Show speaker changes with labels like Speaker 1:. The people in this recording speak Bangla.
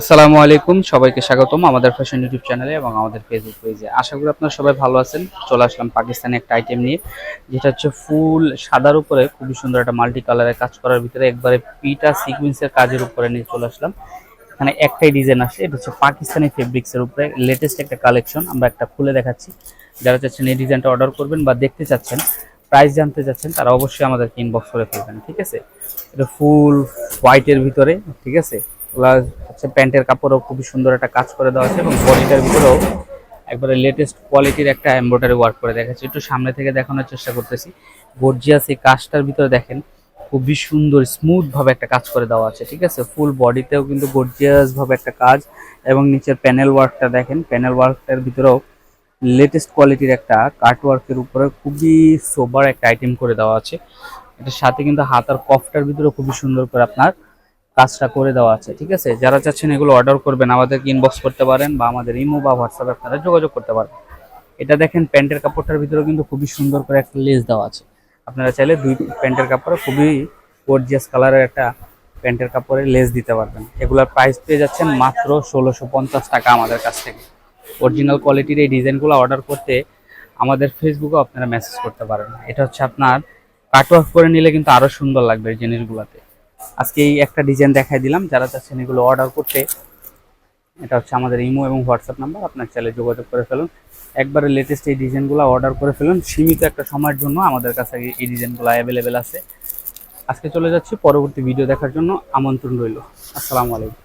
Speaker 1: আসসালামু আলাইকুম, সবাইকে স্বাগতম আমাদের ফ্যাশন ইউটিউব চ্যানেলে এবং আমাদের ফেসবুক পেজে আশা করি আপনারা সবাই ভালো আছেন। চলে আসলাম পাকিস্তানি একটা আইটেম নিয়ে, যেটা হচ্ছে ফুল সাদার উপরে খুবই সুন্দর একটা মাল্টি কালারের কাজ করার ভিতরে একবারে পিটা সিকুয়েন্সের কাজের উপরে নিয়ে চলে আসলাম। এখানে একটাই ডিজাইন আসে এটা হচ্ছে পাকিস্তানি ফেব্রিক্সের উপরে লেটেস্ট একটা কালেকশন আমরা একটা খুলে দেখাচ্ছি। যারা চাচ্ছেন এই ডিজাইনটা অর্ডার করবেন বা দেখতে চাচ্ছেন প্রাইস জানতে চাচ্ছেন, তারা অবশ্যই আমাদেরকে ইনবক্স করে ফেলবেন, ঠিক আছে? এটা ফুল হোয়াইটের ভিতরে, ঠিক আছে? ওগুলা হচ্ছে প্যান্টের কাপড়ও খুবই সুন্দর একটা কাজ করে দেওয়া আছে এবং বডিটার ভিতরেও একবারে লেটেস্ট কোয়ালিটির একটা এমব্রয়ডারি ওয়ার্ক করে দেখাচ্ছি। একটু সামনে থেকে দেখানোর চেষ্টা করতেছি। গর্জিয়াস এই কাজটার ভিতরে দেখেন, খুবই সুন্দর স্মুথ ভাবে একটা কাজ করে দেওয়া আছে, ঠিক আছে? ফুল বডিতেও কিন্তু গর্জিয়াস ভাবে একটা কাজ এবং নিচের প্যানেল ওয়ার্কটা দেখেন প্যানেল ওয়ার্কটার ভিতরেও লেটেস্ট কোয়ালিটির একটা কাট ওয়ার্কের উপরে খুবই সোবার একটা আইটেম করে দেওয়া আছে। এটার সাথে কিন্তু হাতার কফটার ভিতরে খুবই সুন্দর করে আপনার কাজটা করে দেওয়া আছে, ঠিক আছে? যারা চাচ্ছেন এগুলো অর্ডার করবেন, আমাদেরকে ইনবক্স করতে পারেন বা আমাদের ইমো বা হোয়াটসঅ্যাপে আপনারা যোগাযোগ করতে পারেন এটা দেখেন, প্যান্টের কাপড়টার ভিতরেও কিন্তু খুবই সুন্দর করে একটা লেস দেওয়া আছে। আপনারা চাইলে দুই প্যান্টের কাপড়ে খুবই গর্জিয়াস কালারের একটা প্যান্টের কাপড়ে লেস দিতে পারবেন। এগুলোর প্রাইস পেয়ে যাচ্ছেন মাত্র ষোলোশো পঞ্চাশ টাকা আমাদের কাছ থেকে। অরিজিনাল কোয়ালিটির এই ডিজাইনগুলো অর্ডার করতে আমাদের ফেসবুকেও আপনারা মেসেজ করতে পারেন। এটা হচ্ছে আপনার কাট অফ করে নিলে কিন্তু আরও সুন্দর লাগবে এই জিনিসগুলোতে। আজকে এই একটা ডিজাইন দেখাই দিলাম, যারা চাচ্ছেন এগুলো অর্ডার করতে, এটা হচ্ছে আমাদের ইমো এবং হোয়াটসঅ্যাপ নাম্বার, আপনার চাইলে যোগাযোগ করে ফেলুন। একবারে লেটেস্ট এই ডিজাইনগুলো অর্ডার করে ফেলুন। সীমিত একটা সময়ের জন্য আমাদের কাছে এই ডিজাইনগুলো অ্যাভেলেবেল আছে। আজকে চলে যাচ্ছি, পরবর্তী ভিডিও দেখার জন্য আমন্ত্রণ রইল। আসসালামু আলাইকুম।